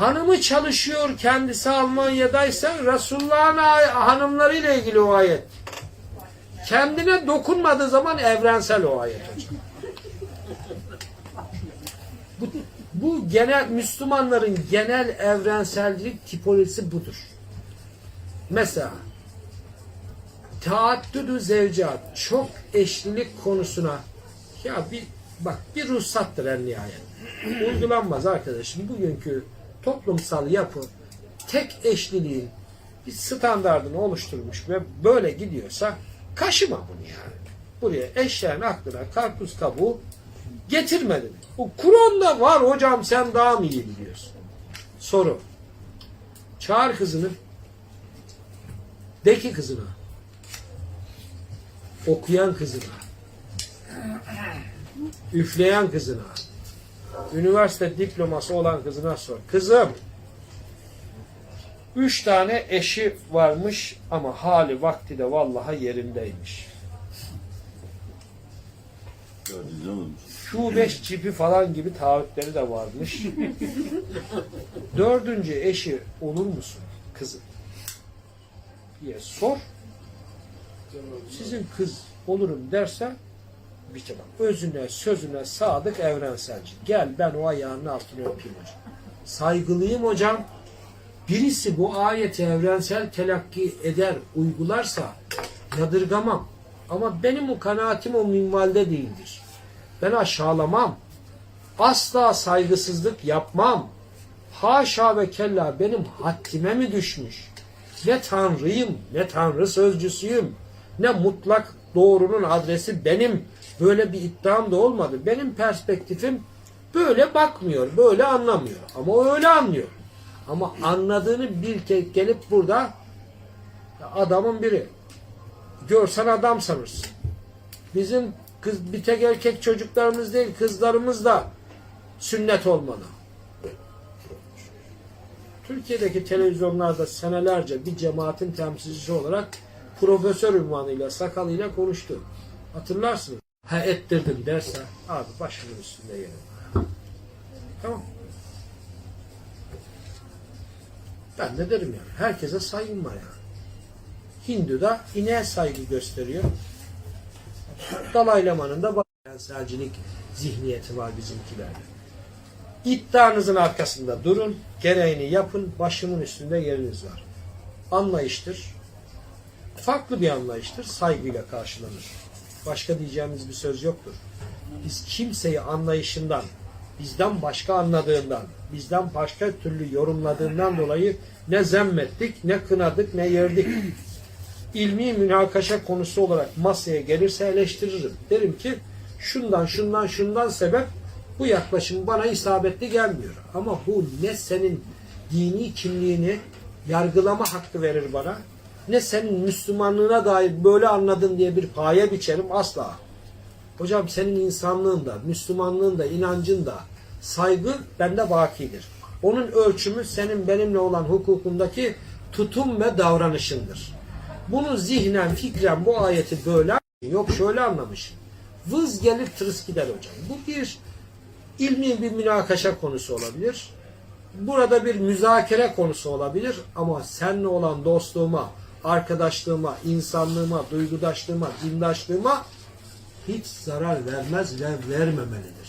Hanımı çalışıyor kendisi Almanya'daysa Resulullah'ın hanımlarıyla ilgili o ayet. Kendine dokunmadığı zaman evrensel o ayet hocam. Bu, bu genel Müslümanların genel evrensellik tipolojisi budur. Mesela taaddüdü zevcat çok eşlilik konusuna ya bir bak bir ruhsattır en nihayet. Uygulanmaz arkadaşım. Bugünkü toplumsal yapı tek eşliliğin bir standartını oluşturmuş ve böyle gidiyorsa kaşıma bunu yani. Buraya eşeğin aklına karpuz kabuğu getirmedin. Bu Kur'an'da var hocam sen daha mı iyi biliyorsun? Soru. Çağır kızını. De ki kızına. Okuyan kızına. Üfleyen kızına. Üniversite diploması olan kızına sor. Kızım. Üç tane eşi varmış ama hali vakti de vallahi yerindeymiş. Şu beş cipi falan gibi taahhütleri de varmış. Dördüncü eşi olur musun kızım? diye sor. Sizin kız olurum derse bak, özüne sözüne sadık evrenselci. Gel ben o ayağının altını öpeyim hocam. Saygılıyım hocam. Birisi bu ayeti evrensel telakki eder, uygularsa yadırgamam. Ama benim o kanaatim o minvalde değildir. Ben aşağılamam. Asla saygısızlık yapmam. Haşa ve kella benim haddime mi düşmüş? Ne tanrıyım, ne tanrı sözcüsüyüm, ne mutlak doğrunun adresi benim. Böyle bir iddiam da olmadı. Benim perspektifim böyle bakmıyor, böyle anlamıyor. Ama o öyle anlıyor. Ama anladığını bir kez gelip burada adamın biri. Görsen adam sanırsın. Bizim kız bir tek erkek çocuklarımız değil kızlarımız da sünnet olmalı. Türkiye'deki televizyonlarda senelerce bir cemaatin temsilcisi olarak profesör ünvanıyla sakalıyla konuştu. Hatırlarsınız. Ha ettirdim derse abi başımın üstünde yerim. Tamam. Ben de derim yani. Herkese saygım var yani. Hindu da ineğe saygı gösteriyor. Dalaylamanın da evrensselcilik zihniyeti var bizimkilerde. İddianızın arkasında durun, gereğini yapın, başımın üstünde yeriniz var. Anlayıştır. Farklı bir anlayıştır, saygıyla karşılanır. Başka diyeceğimiz bir söz yoktur. Biz kimseyi anlayışından, bizden başka anladığından, bizden başka türlü yorumladığından dolayı ne zemmettik, ne kınadık, ne yerdik ilmi münakaşa konusu olarak masaya gelirse eleştiririm. Derim ki şundan şundan şundan sebep bu yaklaşım bana isabetli gelmiyor. Ama bu ne senin dini kimliğini yargılama hakkı verir bana ne senin Müslümanlığına dair böyle anladın diye bir paye biçerim asla. Hocam senin insanlığında, Müslümanlığında, inancında saygı bende bakidir. Onun ölçümü senin benimle olan hukukundaki tutum ve davranışındır. Bunu zihnen, fikren bu ayeti böyle yok şöyle anlamışım. Vız gelir tırıs gider hocam. Bu bir ilmi bir münakaşa konusu olabilir. Burada bir müzakere konusu olabilir ama seninle olan dostluğuma, arkadaşlığıma, insanlığıma, duygudaşlığıma, dindaşlığıma hiç zarar vermez ve vermemelidir.